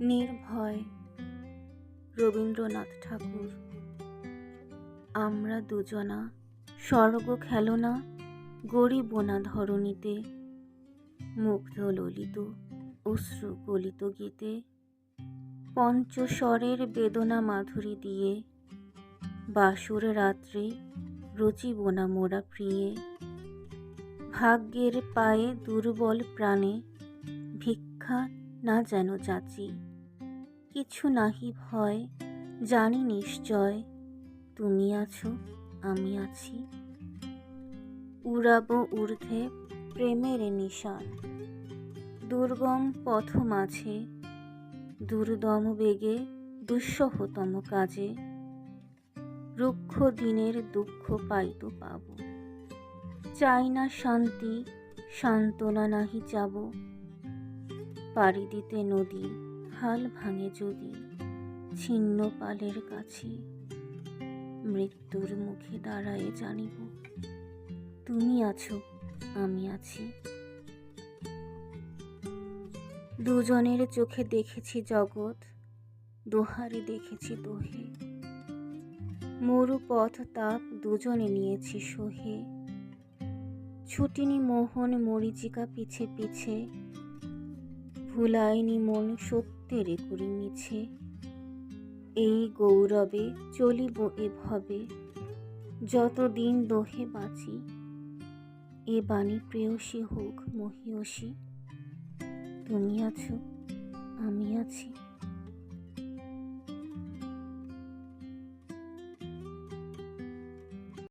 নির্ভয়। রবীন্দ্রনাথ ঠাকুর, আমরা দুজনা স্বর্গ খেলনা, গরিব না ধরণীতে মুগ্ধ ললিত, অশ্রু গলিত গীতে, পঞ্চস্বরের বেদনা মাধুরী দিয়ে, বাসুর রাত্রে রচিব না মোরা প্রিয়ে। ভাগ্যের পায়ে দুর্বল প্রাণে ভিক্ষা না যেন চাচি কিছু নাহি ভয়, জানি নিশ্চয় তুমি আছো, আমি আছি। উড়াবো ঊর্ধ্বে প্রেমের নিশান, দুর্গম পথ মাঝে, দুর্দম বেগে দুঃসহতম কাজে। রুক্ষ দিনের দুঃখ পাইতো পাব। চাই না শান্তি, সান্ত্বনা নাহি যাব পাড়ি দিতে নদী, হাল ভাঙে যদি, ছিন্ন পালের কাছে। মৃত্যুর মুখে দাঁড়ায় জানিব, তুমি আছো, আমি আছি। দুজনের চোখে দেখেছি জগৎ, দোহারে দেখেছি দোহে। মরু পথ তাপ দুজনে নিয়েছি সোহে। ছুটিনি মোহন মরিচিকা পিছে পিছে ভুলাইনি মন সত্যের করি মিছে। এই গৌরবে চলিব এভাবে, যতদিন দোহে বাঁচি, এ বাণী প্রেয়সী হোক মহিয়সী। তুমি আছো, আমি আছি।